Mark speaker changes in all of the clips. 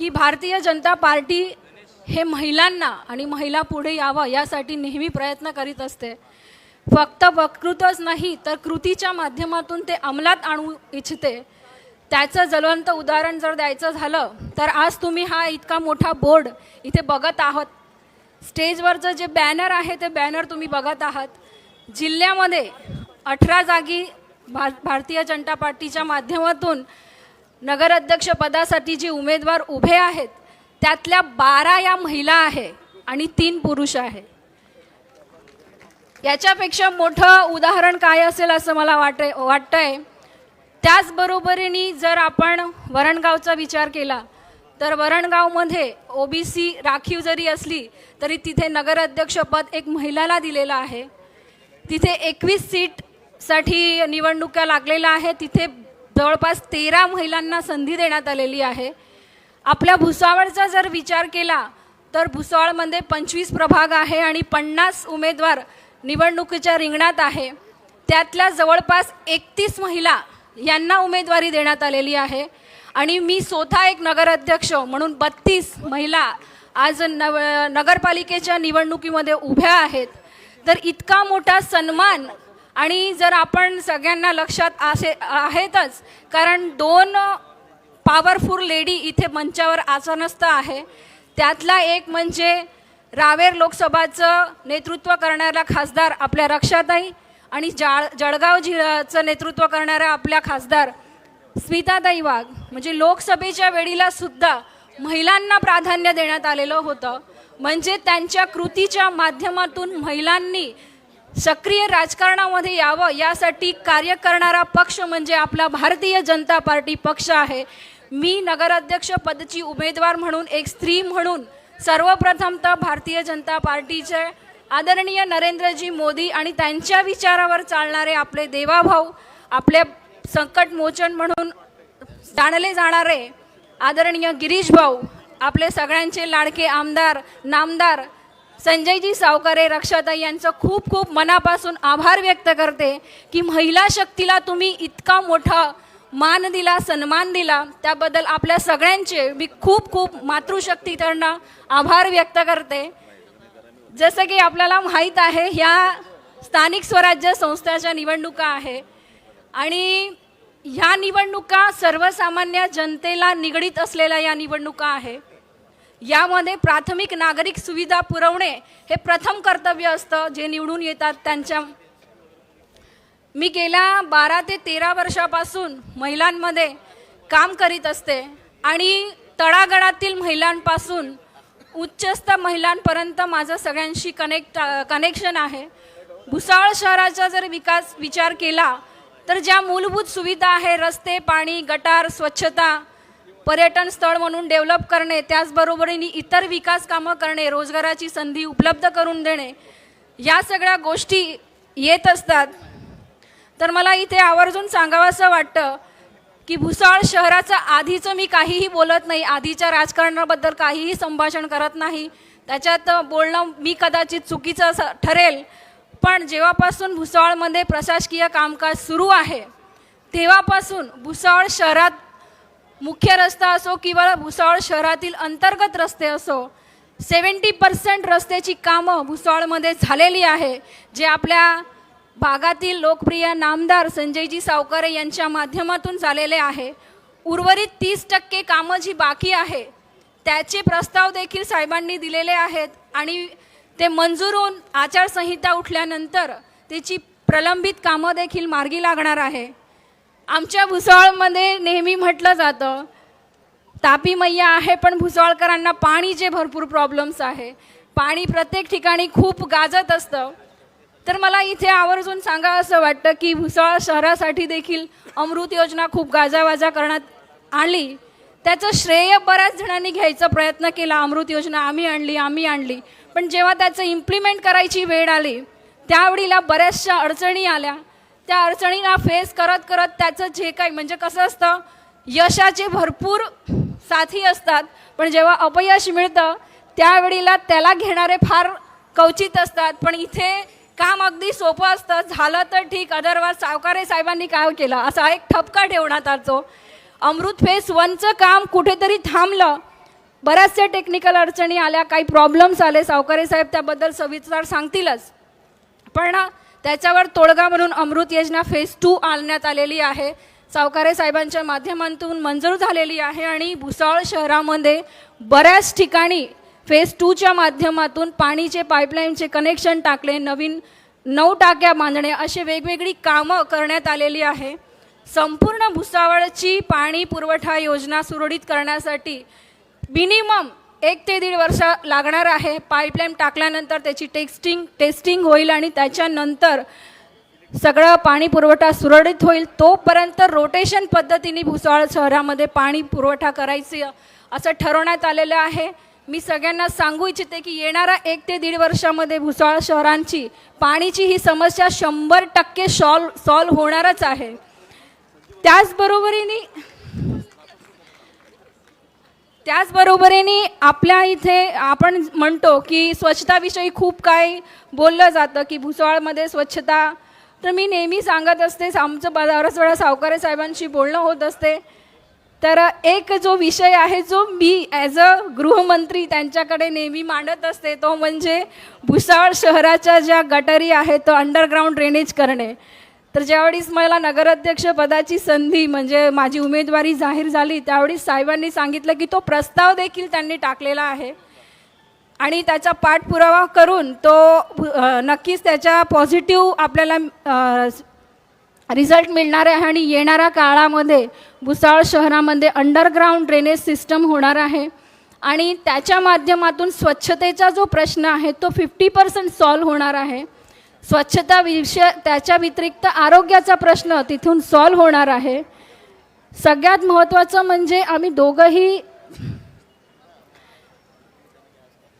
Speaker 1: की भारतीय जनता पार्टी हे महिलांना आणि महिला पुढे यावं यासाठी नेहमी प्रयत्न करीत असते. फक्त वक्तृत्वच नाही तर कृतीच्या माध्यमातून ते अंमलात आणू इच्छिते. त्याचं ज्वलंत उदाहरण जर द्यायचं झालं तर आज तुम्ही हा इतका मोठा बोर्ड इथे बघत आहात. स्टेजवरचं जे बॅनर आहे ते बॅनर तुम्ही बघत आहात. जिल्ह्यामध्ये अठरा जागी भा भारतीय जनता पार्टीच्या माध्यमातून नगराध्यक्ष पदासाठी जी उमेदवार उभे आहेत त्यातल्या बारा या महिला आहे आणि तीन पुरुष आहे. याच्यापेक्षा मोठं उदाहरण काय असेल असं मला वाट वाटतंय. त्याचबरोबरीने जर आपण वरणगावचा विचार केला तर वरणगावमध्ये ओबीसी राखीव जरी असली तरी तिथे नगराध्यक्षपद एक महिलाला दिलेलं आहे. तिथे एकवीस सीटसाठी निवडणुका लागलेल्या आहे तिथे जवळपास तेरा महिलांना संधी देण्यात आलेली आहे. आपल्या भुसावळचा जर विचार केला तर भुसावळमध्ये पंचवीस प्रभाग आहे आणि पन्नास उमेदवार निवडणुकीच्या रिंगणात आहे. त्यातल्या जवळपास एकतीस महिला यांना उमेदवारी देण्यात आलेली आहे. आणि मी स्वतः एक नगराध्यक्ष म्हणून बत्तीस महिला आज नव नगरपालिकेच्या निवडणुकीमध्ये उभ्या आहेत. तर इतका मोठा सन्मान आणि जर आपण सगळ्यांना लक्षात असे आहेतच कारण दोन पॉवरफुल लेडी इथे मंचावर आसनस्थ आहे. त्यातला एक म्हणजे रावेर लोकसभाचं नेतृत्व करणाऱ्या खासदार आपल्या रक्षाताई आणि जाळ जळगाव जिल्ह्याचं नेतृत्व करणाऱ्या आपल्या खासदार स्मिताताई वाघ. म्हणजे लोकसभेच्या वेळीला सुद्धा महिलांना प्राधान्य देण्यात आलेलं होतं. म्हणजे त्यांच्या कृतीच्या माध्यमातून महिलांनी सक्रिय राजकारणामध्ये यावं यासाठी कार्य करणारा पक्ष म्हणजे आपला भारतीय जनता पार्टी पक्ष आहे. मी नगराध्यक्ष पदची उमेदवार म्हणून एक स्त्री म्हणून सर्वप्रथम तर भारतीय जनता पार्टीचे आदरणीय नरेंद्रजी मोदी आणि त्यांच्या विचारावर चालणारे आपले देवाभाऊ आपले संकटमोचन म्हणून जाणले जाणारे आदरणीय गिरीश भाऊ आपले सगळ्यांचे लाडके आमदार नामदार संजयजी सावकारे रक्षाताई यांचं खूप खूप मनापासून आभार व्यक्त करते की महिला शक्तीला तुम्ही इतका मोठा मान दिला सन्मान दिला. त्याबद्दल आपल्या सगळ्यांचे मी खूप खूप मातृशक्ती त्यांना आभार व्यक्त करते. जसं की आपल्याला माहीत आहे ह्या स्थानिक स्वराज्य संस्थाच्या निवडणुका आहे. आणि ह्या निवडणुका सर्वसामान्य जनतेला निगडीत असलेल्या या निवडणुका आहे. यामध्ये प्राथमिक नागरिक सुविधा पुरवणे हे प्रथम कर्तव्य असतं. जे निवडून येतात त्यांच्या मी गेल्या बारा ते तेरा वर्षापासून महिलांमध्ये काम करीत असते. आणि तळागळातील महिलांपासून उच्चस्त महिलांपर्यंत माझं सगळ्यांशी कनेक्ट कनेक्शन आहे. भुसावळ शहराचा जर विकास विचार केला तर ज्या मूलभूत सुविधा आहे रस्ते पाणी गटार स्वच्छता पर्यटन स्थळ म्हणून डेव्हलप करणे त्याचबरोबरीने इतर विकास कामं करणे रोजगाराची संधी उपलब्ध करून देणे या सगळ्या गोष्टी येत असतात. तर मला इथे आवर्जून सांगावंसं वाटतं की भुसावळ शहराचं आधीचं मी काहीही बोलत नाही. आधीच्या राजकारणाबद्दल काहीही संभाषण करत नाही. त्याच्यात बोलणं मी कदाचित चुकीचं असं ठरेल. पण जेव्हापासून भुसावळमध्ये प्रशासकीय कामकाज सुरू आहे तेव्हापासून भुसावळ शहरात मुख्य रस्ता असो किंवा भुसावळ शहरातील अंतर्गत रस्ते असो सेवन्टी पर्सेंट रस्त्याची कामं भुसावळमध्ये झालेली आहे जे आपल्या भागातील लोकप्रिय नामदार संजयजी सावकारे यांच्या माध्यमातून झालेले आहे. उर्वरित तीस टक्के कामं जी बाकी आहे त्याचे प्रस्ताव देखील साहेबांनी दिलेले आहेत आणि ते मंजूर होऊन आचारसंहिता उठल्यानंतर त्याची प्रलंबित कामं देखील मार्गी लागणार आहे. आमच्या भुसावळमध्ये नेहमी म्हटलं जातं तापी मैया आहे पण भुसावळकरांना पाणीचे भरपूर प्रॉब्लेम्स आहे. पाणी प्रत्येक ठिकाणी खूप गाजत असतं. तर मला इथे आवर्जून सांगा असं वाटतं की भुसावळ शहरासाठी देखील अमृत योजना खूप गाजावाजा करण्यात आली. त्याचं श्रेय बऱ्याच जणांनी घ्यायचा प्रयत्न केला. अमृत योजना आम्ही आणली आम्ही आणली. पण जेव्हा त्याचं इम्प्लिमेंट करायची वेळ आली त्यावेळीला बऱ्याचशा अडचणी आल्या. त्या अडचणीला फेस करत करत त्याचं जे काही म्हणजे कसं असतं यशाचे भरपूर साथी असतात पण जेव्हा अपयश मिळतं त्यावेळीला त्याला घेणारे फार कवचित असतात. पण इथे काम अगदी सोपं असतं. झालं तर ठीक अदरवाईज सावकारे साहेबांनी काय केलं? असा एक ठपका ठेवण्यात आतो अमृत फेस वनचं काम कुठेतरी थांबलं. बऱ्याचशा टेक्निकल अडचणी आल्या काही प्रॉब्लेम्स आले. सावकारे साहेब त्याबद्दल सविस्तर सांगतीलच. पण त्याच्यावर तोडगा म्हणून अमृत योजना फेज टू आणण्यात आलेली आहे. सावकारे साहेबांच्या माध्यमातून मंजूर झालेली आहे आणि भुसावळ शहरामध्ये बऱ्याच ठिकाणी फेज टूच्या माध्यमातून पाणीचे पाईपलाईनचे कनेक्शन टाकले नवीन नऊ टाक्या बांधणे असे वेगवेगळी कामं करण्यात आलेली आहे. संपूर्ण भुसावळची पाणी पुरवठा योजना सुरळीत करण्यासाठी मिनिमम एक ते दीड वर्ष लागणार आहे. पाईपलाईन टाकल्यानंतर त्याची टेस्टिंग टेस्टिंग होईल आणि त्याच्यानंतर सगळं पाणी पुरवठा सुरळीत होईल. तोपर्यंत रोटेशन पद्धतीने भुसावळ शहरामध्ये पाणी पुरवठा करायची असं ठरवण्यात आलेलं आहे. मी सगळ्यांना सांगू इच्छिते की येणाऱ्या एक ते दीड वर्षामध्ये भुसावळ शहरांची पाणीची ही समस्या शंभर टक्के सॉल्व सॉल्व होणारच आहे. त्याचबरोबरीने त्याचबरोबरीने आपल्या इथे आपण म्हणतो की स्वच्छताविषयी खूप काही बोललं जातं की भुसावळमध्ये स्वच्छता. तर मी नेहमी सांगत असते आमचं बराच वेळा सावकारे साहेबांशी बोलणं होत असते. तर एक जो विषय आहे जो मी ॲज अ गृहमंत्री त्यांच्याकडे नेहमी मांडत असते तो म्हणजे भुसावळ शहराच्या ज्या गटारी आहेत तो अंडरग्राऊंड ड्रेनेज करणे. तर ज्यावेळेस मला नगराध्यक्ष पदाची संधी म्हणजे माझी उमेदवारी जाहीर झाली त्यावेळी साहेबांनी सांगितलं की तो प्रस्ताव देखील त्यांनी टाकलेला आहे. आणि त्याचा पाठपुरावा करून तो नक्कीच त्याच्या पॉझिटिव्ह आपल्याला रिझल्ट मिळणार आहे आणि येणाऱ्या काळामध्ये भुसावळ शहरामध्ये अंडरग्राऊंड ड्रेनेज सिस्टम होणार आहे. आणि त्याच्या माध्यमातून स्वच्छतेचा जो प्रश्न आहे तो फिफ्टी पर्सेंट सॉल्व होणार आहे. स्वच्छता विषय त्याच्या व्यतिरिक्त आरोग्याचा प्रश्न तिथून सॉल्व होणार आहे. सगळ्यात महत्त्वाचं म्हणजे आम्ही दोघंही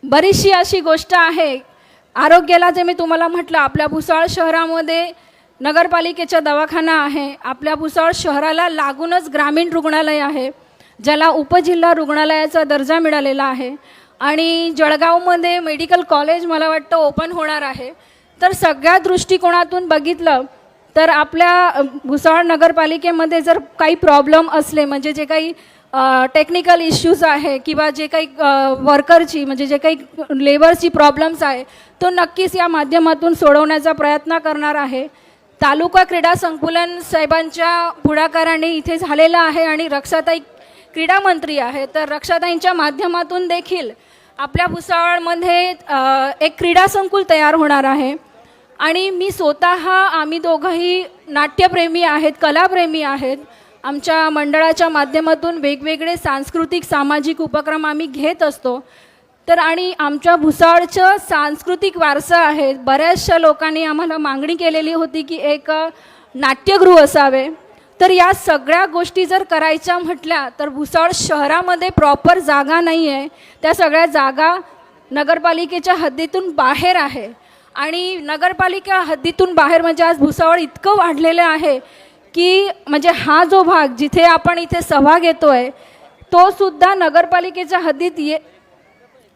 Speaker 1: बरीचशी अशी गोष्ट आहे. आरोग्याला जे मी तुम्हाला म्हटलं आपल्या भुसाळ शहरामध्ये नगरपालिकेचा दवाखाना आहे. आपल्या भुसाळ शहराला लागूनच ग्रामीण रुग्णालय आहे ज्याला उपजिल्हा रुग्णालयाचा दर्जा मिळालेला आहे. आणि जळगावमध्ये मेडिकल कॉलेज मला वाटतं ओपन होणार आहे. तर सगळ्या दृष्टिकोनातून बघितलं तर आपल्या भुसावळ नगरपालिकेमध्ये जर काही प्रॉब्लेम असले म्हणजे जे काही टेक्निकल इश्यूज आहे किंवा जे काही वर्करची म्हणजे जे काही लेबरची प्रॉब्लेम्स आहे तो नक्कीच या माध्यमातून सोडवण्याचा प्रयत्न करणार आहे. तालुका क्रीडा संकुलन साहेबांच्या पुढाकाराने इथे झालेला आहे आणि रक्षाताई क्रीडा मंत्री आहे. तर रक्षाताईंच्या माध्यमातून देखील आपल्या भुसावळमध्ये एक क्रीडा संकुल तयार होणार आहे. आणि मी स्वतः आम्ही दोघंही नाट्यप्रेमी आहेत कलाप्रेमी आहेत. आमच्या मंडळाच्या माध्यमातून वेगवेगळे सांस्कृतिक सामाजिक उपक्रम आम्ही घेत असतो. तर आणि आमच्या भुसाळचं सांस्कृतिक वारसा आहे. बऱ्याचशा लोकांनी आम्हाला मागणी केलेली होती की एक नाट्यगृह असावे. तर या सगळ्या गोष्टी जर करायच्या म्हटल्या तर भुसाळ शहरामध्ये प्रॉपर जागा नाही आहे त्या सगळ्या जागा नगरपालिकेच्या हद्दीतून बाहेर आहे. आणि नगरपालिका हद्दीतून बाहेर म्हणजे आज भुसावळ इतकं वाढलेलं आहे की म्हणजे हा जो भाग जिथे आपण इथे सभा आहे तो सुद्धा नगरपालिकेच्या हद्दीत ये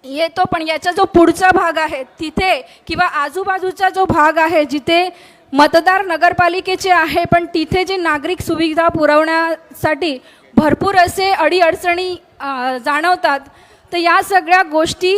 Speaker 1: येतो. पण याचा जो पुढचा भाग आहे तिथे किंवा आजूबाजूचा जो भाग आहे जिथे मतदार नगरपालिकेचे आहे पण तिथे जे नागरिक सुविधा पुरवण्यासाठी भरपूर असे अडीअडचणी जाणवतात तर या सगळ्या गोष्टी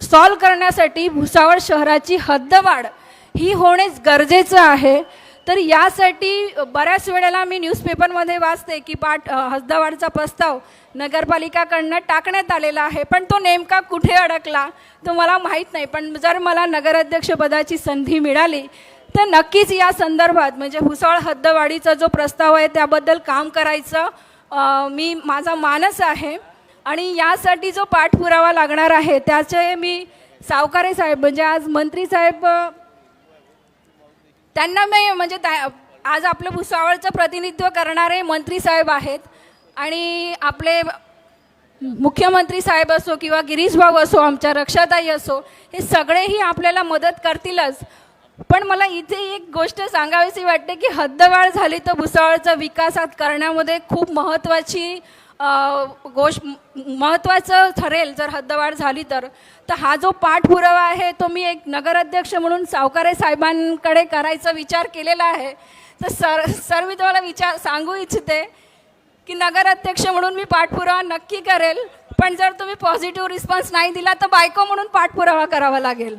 Speaker 1: सॉल्व करण्यासाठी भुसावळ शहराची हद्दवाढ ही होणेच गरजेचं आहे. तर यासाठी बऱ्याच वेळेला मी न्यूजपेपरमध्ये वाचते की पाठ हद्दवाढचा प्रस्ताव नगरपालिकाकडनं टाकण्यात आलेला आहे पण तो नेमका कुठे अडकला तो मला माहीत नाही. पण जर मला नगराध्यक्षपदाची संधी मिळाली तर नक्कीच या संदर्भात म्हणजे भुसावळ हद्दवाढीचा जो प्रस्ताव आहे त्याबद्दल काम करायचं मी माझा मानस आहे. आणि यासाठी जो पाठपुरावा लागणार आहे त्याचे मी सावकारे साहेब म्हणजे आज मंत्री साहेब त्यांना मी म्हणजे त्या आज आपलं भुसावळचं प्रतिनिधित्व करणारे मंत्री साहेब आहेत आणि आपले मुख्यमंत्री साहेब असो किंवा गिरीश भाऊ असो आमच्या रक्षाताई असो हे सगळेही आपल्याला मदत करतीलच. पण मला इथे एक गोष्ट सांगावीशी वाटते की हद्दवाढ झाली तर भुसावळचा विकासात करण्यामध्ये खूप महत्त्वाची गोष्ट महत्त्वाचं ठरेल जर हद्दवाढ झाली तर. तर हा जो पाठपुरावा आहे तो मी एक नगराध्यक्ष म्हणून सावकारे साहेबांकडे करायचा विचार केलेला आहे. तर सर सर मी तुम्हाला विचार सांगू इच्छिते की नगराध्यक्ष म्हणून मी पाठपुरावा नक्की करेल पण जर तुम्ही पॉझिटिव्ह रिस्पॉन्स नाही दिला तर बायको म्हणून पाठपुरावा करावा लागेल.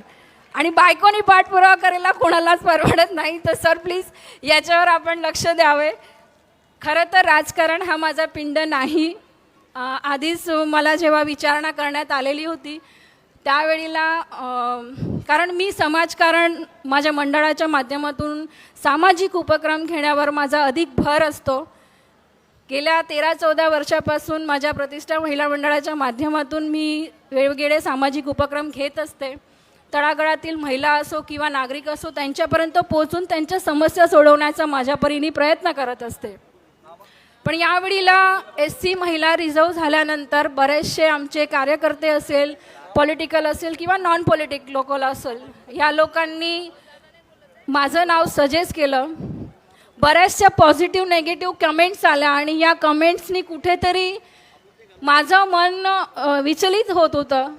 Speaker 1: आणि बायकोनी पाठपुरावा करायला कोणालाच परवडत नाही. तर सर प्लीज याच्यावर आपण लक्ष द्यावे. खरं तर राजकारण हा माझा पिंड नाही. आधीच मला जेव्हा विचारणा करण्यात आलेली होती त्यावेळेला कारण मी समाजकारण माझ्या मंडळाच्या माध्यमातून सामाजिक उपक्रम घेण्यावर माझा अधिक भर असतो. गेल्या तेरा चौदा वर्षापासून माझ्या प्रतिष्ठा महिला मंडळाच्या माध्यमातून मी वेगवेगळे सामाजिक उपक्रम घेत असते. तळागळातील महिला असो किंवा नागरिक असो त्यांच्यापर्यंत पोहोचून त्यांच्या समस्या सोडवण्याचा माझ्या परीने प्रयत्न करत असते. पण यावेळीला एस सी महिला रिझर्व झाल्यानंतर बरेचसे आमचे कार्यकर्ते असेल पॉलिटिकल असेल किंवा नॉन पॉलिटिक लोकल असेल ह्या लोकांनी माझं नाव सजेस्ट केलं. बऱ्याचशा पॉझिटिव्ह नेगेटिव्ह कमेंट्स आल्या आणि या कमेंट्सनी कुठेतरी माझं मन विचलित होत होतं.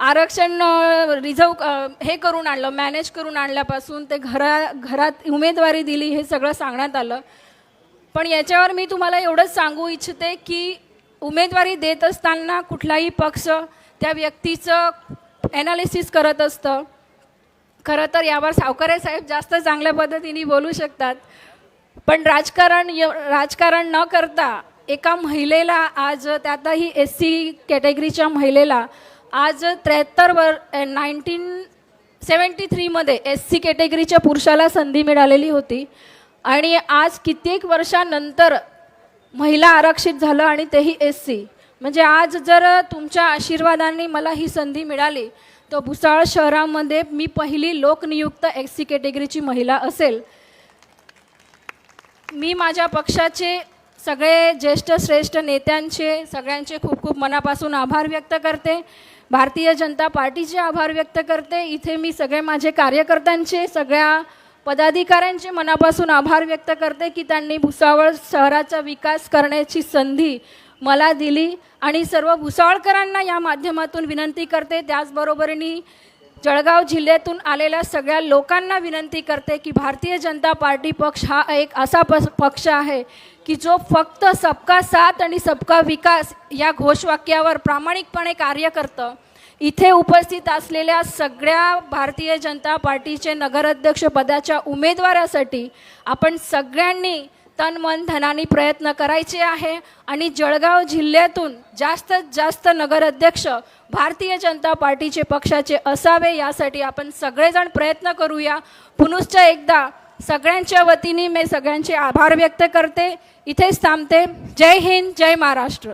Speaker 1: आरक्षण रिझर्व हे करून आणलं मॅनेज करून आणल्यापासून ते घरा घरात उमेदवारी दिली हे सगळं सांगण्यात आलं. पण याच्यावर मी तुम्हाला एवढंच सांगू इच्छिते की उमेदवारी देत असताना कुठलाही पक्ष त्या व्यक्तीचं ॲनालिसिस करत असतं. खरं तर यावर सावकारे साहेब जास्त चांगल्या पद्धतीने बोलू शकतात. पण राजकारण य- राजकारण न करता एका महिलेला आज त्यातही एस सी कॅटेगरीच्या महिलेला आज त्र्याहत्तर वर नाईन्टीन सेवन्टी थ्रीमध्ये एस सी कॅटेगरीच्या पुरुषाला संधी मिळालेली होती. आणि आज कित्येक वर्षानंतर महिला आरक्षित झालं आणि तेही एस सी म्हणजे आज जर तुमच्या आशीर्वादाने मला ही संधी मिळाली तर भुसाळ शहरामध्ये मी पहिली लोकनियुक्त एस सी कॅटेगरीची महिला असेल. मी माझ्या पक्षाचे सगळे ज्येष्ठ श्रेष्ठ नेत्यांचे सगळ्यांचे खूप खूप मनापासून आभार व्यक्त करते. भारतीय जनता पार्टीचे आभार व्यक्त करते. इथे मी सगळे माझे कार्यकर्त्यांचे सगळ्या पदाधिकाऱ्यांचे मनापासून आभार व्यक्त करते की त्यांनी भुसावळ शहराचा विकास करण्याची संधी मला दिली आणि सर्व भुसावळकरांना या माध्यमातून विनंती करते. त्याचबरोबरीने जळगाव जिल्ह्यातून आलेल्या सगळ्या लोकांना विनंती करते की भारतीय जनता पार्टी पक्ष हा एक असा पक्ष आहे की जो फक्त सबका साथ आणि सबका विकास या घोषवाक्यावर प्रामाणिकपणे कार्य करतं. इथे उपस्थित असलेल्या सगळ्या भारतीय जनता पार्टीचे नगराध्यक्ष पदाच्या उमेदवारासाठी आपण सगळ्यांनी तन मन धनाने प्रयत्न करायचे आहे आणि जळगाव जिल्ह्यातून जास्तीत जास्त नगराध्यक्ष भारतीय जनता पार्टीचे पक्षाचे असावे यासाठी आपण सगळेजण प्रयत्न करूया. पुनश्च एकदा सगळ्यांच्या वतीने मी सगळ्यांचे आभार व्यक्त करते. इथेच थांबते. जय हिंद जय महाराष्ट्र.